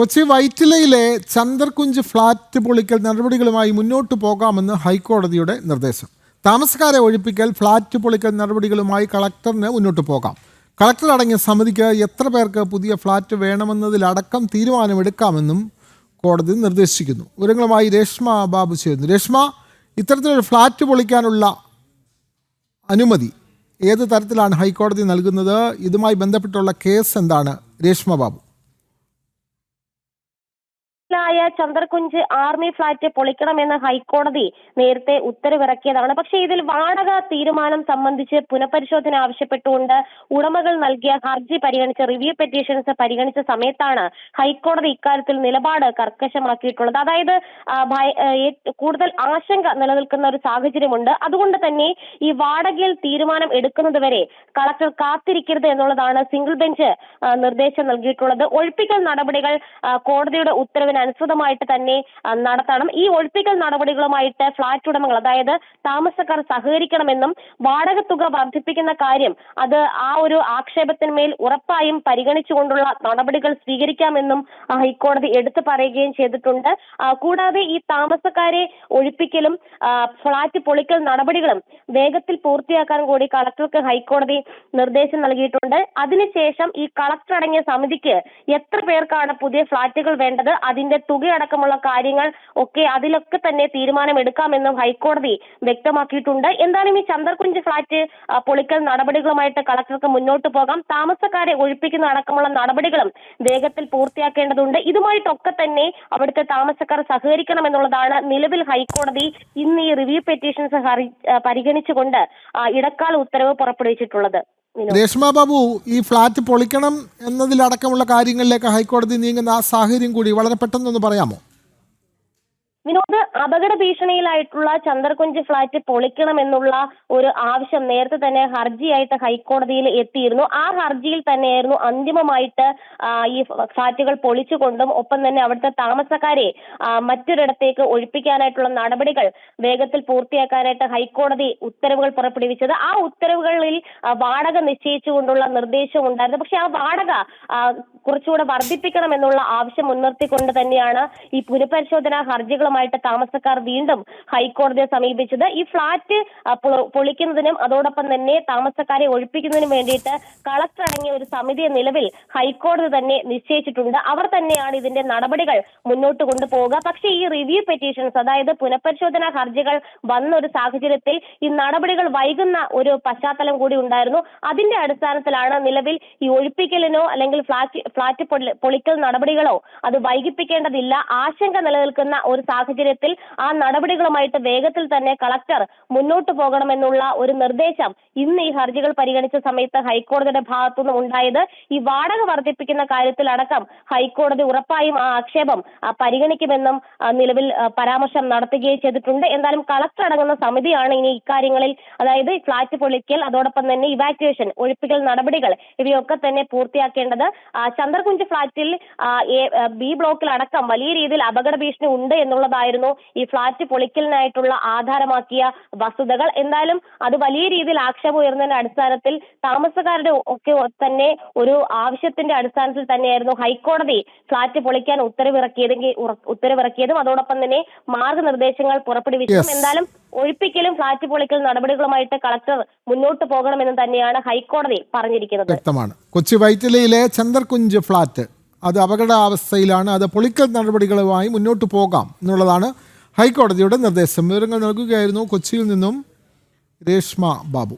Kochi വൈറ്റിലയിലെ Chandarkunj flat പൊളിക്കൽ നടപടികളുമായി മുന്നോട്ട് പോകാമെന്ന് ഹൈക്കോടതിയുടെ നിർദ്ദേശം. താമസക്കാരെ ഒഴിപ്പിക്കൽ ഫ്ളാറ്റ് പൊളിക്കൽ നടപടികളുമായി കളക്ടറിന് മുന്നോട്ട് പോകാം. കളക്ടർ അടങ്ങിയ സമിതിക്ക് എത്ര പേർക്ക് പുതിയ ഫ്ളാറ്റ് വേണമെന്നതിലടക്കം തീരുമാനമെടുക്കാമെന്നും കോടതി നിർദ്ദേശിക്കുന്നു. വിവരങ്ങളുമായി രേഷ്മ ബാബു ചേരുന്നു. രേഷ്മ ഇത്തരത്തിലൊരു ഫ്ളാറ്റ് പൊളിക്കാനുള്ള അനുമതി ഏത് തരത്തിലാണ് ഹൈക്കോടതി നൽകുന്നത്? ഇതുമായി ബന്ധപ്പെട്ടുള്ള കേസ് എന്താണ്? രേഷ്മ ബാബു. ായ ചന്ദ്രകുഞ്ച് ആർമി ഫ്ളാറ്റ് പൊളിക്കണമെന്ന് ഹൈക്കോടതി നേരത്തെ ഉത്തരവിറക്കിയതാണ്. പക്ഷേ ഇതിൽ വാടക തീരുമാനം സംബന്ധിച്ച് പുനഃപരിശോധന ആവശ്യപ്പെട്ടുകൊണ്ട് ഉടമകൾ നൽകിയ ഹർജി പരിഗണിച്ച റിവ്യൂ പെറ്റീഷൻസ് പരിഗണിച്ച സമയത്താണ് ഹൈക്കോടതി ഇക്കാര്യത്തിൽ നിലപാട് കർക്കശമാക്കിയിട്ടുള്ളത്. അതായത് കൂടുതൽ ആശങ്ക നിലനിൽക്കുന്ന ഒരു സാഹചര്യമുണ്ട്. അതുകൊണ്ട് തന്നെ ഈ വാടകയിൽ തീരുമാനം എടുക്കുന്നത് വരെ കളക്ടർ കാത്തിരിക്കരുത് എന്നുള്ളതാണ് സിംഗിൾ ബെഞ്ച് നിർദ്ദേശം നൽകിയിട്ടുള്ളത്. ഒഴിപ്പിക്കൽ നടപടികൾ കോടതിയുടെ ഉത്തരവിന് അനുസൃതമായിട്ട് തന്നെ നടത്തണം. ഈ ഒഴിപ്പിക്കൽ നടപടികളുമായിട്ട് ഫ്ളാറ്റ് ഉടമകൾ അതായത് താമസക്കാർ സഹകരിക്കണമെന്നും വാടക തുക വർദ്ധിപ്പിക്കുന്ന കാര്യം അത് ആ ഒരു ആക്ഷേപത്തിന്മേൽ ഉറപ്പായും പരിഗണിച്ചുകൊണ്ടുള്ള നടപടികൾ സ്വീകരിക്കാമെന്നും ഹൈക്കോടതി എടുത്തു പറയുകയും ചെയ്തിട്ടുണ്ട്. കൂടാതെ ഈ താമസക്കാരെ ഒഴിപ്പിക്കലും ഫ്ളാറ്റ് പൊളിക്കൽ നടപടികളും വേഗത്തിൽ പൂർത്തിയാക്കാൻ കൂടി കളക്ടർക്ക് ഹൈക്കോടതി നിർദ്ദേശം നൽകിയിട്ടുണ്ട്. അതിനുശേഷം ഈ കളക്ടർ അടങ്ങിയ സമിതിക്ക് എത്ര പേർക്കാണ് പുതിയ ഫ്ളാറ്റുകൾ വേണ്ടത് അതിന്റെ തുകയടക്കമുള്ള കാര്യങ്ങൾ ഒക്കെ അതിലൊക്കെ തന്നെ തീരുമാനമെടുക്കാമെന്നും ഹൈക്കോടതി വ്യക്തമാക്കിയിട്ടുണ്ട്. എന്തായാലും ഈ ചന്ദർകുഞ്ച് ഫ്ളാറ്റ് പൊളിക്കൽ നടപടികളുമായിട്ട് കളക്ടർക്ക് മുന്നോട്ട് പോകാം? താമസക്കാരെ ഒഴിപ്പിക്കുന്ന അടക്കമുള്ള നടപടികളും വേഗത്തിൽ പൂർത്തിയാക്കേണ്ടതുണ്ട്. ഇതുമായിട്ടൊക്കെ തന്നെ അവിടുത്തെ താമസക്കാർ സഹകരിക്കണം എന്നുള്ളതാണ് നിലവിൽ ഹൈക്കോടതി ഇന്ന് ഈ റിവ്യൂ പെറ്റീഷൻസ് പരിഗണിച്ചുകൊണ്ട് ഇടക്കാല ഉത്തരവ് പുറപ്പെടുവിച്ചിട്ടുള്ളത്. രേഷ്മ ബാബു ഈ ഫ്ലാറ്റ് പൊളിക്കണം എന്നതിലടക്കമുള്ള കാര്യങ്ങളിലേക്ക് ഹൈക്കോടതി നീങ്ങുന്ന ആ സാഹചര്യം കൂടി വളരെ പെട്ടെന്നൊന്ന് പറയാമോ? വിനോദ് അപകട ഭീഷണിയിലായിട്ടുള്ള ചന്ദർകുഞ്ച് ഫ്ളാറ്റ് പൊളിക്കണമെന്നുള്ള ഒരു ആവശ്യം നേരത്തെ തന്നെ ഹർജിയായിട്ട് ഹൈക്കോടതിയിൽ എത്തിയിരുന്നു. ആ ഹർജിയിൽ തന്നെയായിരുന്നു അന്തിമമായിട്ട് ഈ ഫ്ളാറ്റുകൾ പൊളിച്ചുകൊണ്ടും ഒപ്പം തന്നെ അവിടുത്തെ താമസക്കാരെ മറ്റൊരിടത്തേക്ക് ഒഴിപ്പിക്കാനായിട്ടുള്ള നടപടികൾ വേഗത്തിൽ പൂർത്തിയാക്കാനായിട്ട് ഹൈക്കോടതി ഉത്തരവുകൾ പുറപ്പെടുവിച്ചത്. ആ ഉത്തരവുകളിൽ വാടക നിശ്ചയിച്ചുകൊണ്ടുള്ള നിർദ്ദേശം ഉണ്ടായിരുന്നു. പക്ഷെ ആ വാടക കുറച്ചുകൂടെ വർദ്ധിപ്പിക്കണം എന്നുള്ള ആവശ്യം മുൻനിർത്തിക്കൊണ്ട് തന്നെയാണ് ഈ പുനഃപരിശോധനാ ഹർജികളുമായിട്ട് താമസക്കാർ വീണ്ടും ഹൈക്കോടതിയെ സമീപിച്ചത്. ഈ ഫ്ളാറ്റ് പൊളിക്കുന്നതിനും അതോടൊപ്പം തന്നെ താമസക്കാരെ ഒഴിപ്പിക്കുന്നതിനും വേണ്ടിയിട്ട് കളക്ടർ അടങ്ങിയ ഒരു സമിതിയെ നിലവിൽ ഹൈക്കോടതി തന്നെ നിശ്ചയിച്ചിട്ടുണ്ട്. അവർ തന്നെയാണ് ഇതിന്റെ നടപടികൾ മുന്നോട്ട് കൊണ്ടുപോവുക. പക്ഷേ ഈ റിവ്യൂ പെറ്റീഷൻസ് അതായത് പുനഃപരിശോധനാ ഹർജികൾ വന്ന ഒരു സാഹചര്യത്തിൽ ഈ നടപടികൾ വൈകുന്ന ഒരു പശ്ചാത്തലം കൂടി ഉണ്ടായിരുന്നു. അതിന്റെ അടിസ്ഥാനത്തിലാണ് നിലവിൽ ഈ ഒഴിപ്പിക്കലിനോ അല്ലെങ്കിൽ ഫ്ളാറ്റ് ഫ്ളാറ്റ് പൊളിക്കൽ നടപടികളോ അത് വൈകിപ്പിക്കേണ്ടതില്ല. ആശങ്ക നിലനിൽക്കുന്ന ഒരു സാഹചര്യത്തിൽ ആ നടപടികളുമായിട്ട് വേഗത്തിൽ തന്നെ കളക്ടർ മുന്നോട്ട് പോകണമെന്നുള്ള ഒരു നിർദ്ദേശം ഇന്ന് ഈ ഹർജികൾ പരിഗണിച്ച സമയത്ത് ഹൈക്കോടതിയുടെ ഭാഗത്തുനിന്നും ഉണ്ടായത്. ഈ വാടക വർദ്ധിപ്പിക്കുന്ന കാര്യത്തിലടക്കം ഹൈക്കോടതി ഉറപ്പായും ആ ആക്ഷേപം പരിഗണിക്കുമെന്നും നിലവിൽ പരാമർശം നടത്തുകയും ചെയ്തിട്ടുണ്ട്. എന്തായാലും കളക്ടർ അടങ്ങുന്ന സമിതിയാണ് ഇനി ഇക്കാര്യങ്ങളിൽ അതായത് ഫ്ളാറ്റ് പൊളിക്കൽ അതോടൊപ്പം തന്നെ ഇവാക്യുവേഷൻ ഒഴിപ്പിക്കൽ നടപടികൾ ഇവയൊക്കെ തന്നെ പൂർത്തിയാക്കേണ്ടത്. ചന്ദ്രകുഞ്ച് ഫ്ളാറ്റിൽ ബി ബ്ലോക്കിൽ അടക്കം വലിയ രീതിയിൽ അപകട ഭീഷണി ഉണ്ട് എന്നുള്ളതായിരുന്നു ഈ ഫ്ളാറ്റ് പൊളിക്കലിനായിട്ടുള്ള ആധാരമാക്കിയ വസ്തുതകൾ. എന്തായാലും അത് വലിയ രീതിയിൽ ആക്ഷേപം ഉയർന്നതിന്റെ അടിസ്ഥാനത്തിൽ താമസക്കാരുടെ ഒക്കെ തന്നെ ഒരു ആവശ്യത്തിന്റെ അടിസ്ഥാനത്തിൽ തന്നെയായിരുന്നു ഹൈക്കോടതി ഫ്ളാറ്റ് പൊളിക്കാൻ ഉത്തരവിറക്കിയതെങ്കിൽ ഉത്തരവിറക്കിയതും. അതോടൊപ്പം തന്നെ മാർഗനിർദ്ദേശങ്ങൾ പുറപ്പെടുവിച്ചതും. എന്തായാലും ഒഴിപ്പിക്കലും ഫ്ളാറ്റ് പൊളിക്കൽ നടപടികളുമായിട്ട് കളക്ടർ മുന്നോട്ട് പോകണമെന്ന് തന്നെയാണ് ഹൈക്കോടതി പറഞ്ഞിരിക്കുന്നത്. വ്യക്തമാണ്. കൊച്ചി വൈറ്റിലയിലെ ചന്ദർകുഞ്ച് ഫ്ലാറ്റ് അത് അപകടാവസ്ഥയിലാണ്. അത് പൊളിക്കൽ നടപടികളുമായി മുന്നോട്ട് പോകാം എന്നുള്ളതാണ് ഹൈക്കോടതിയുടെ നിർദ്ദേശം. വിവരങ്ങൾ നൽകുകയായിരുന്നു കൊച്ചിയിൽ നിന്നും രേഷ്മ ബാബു.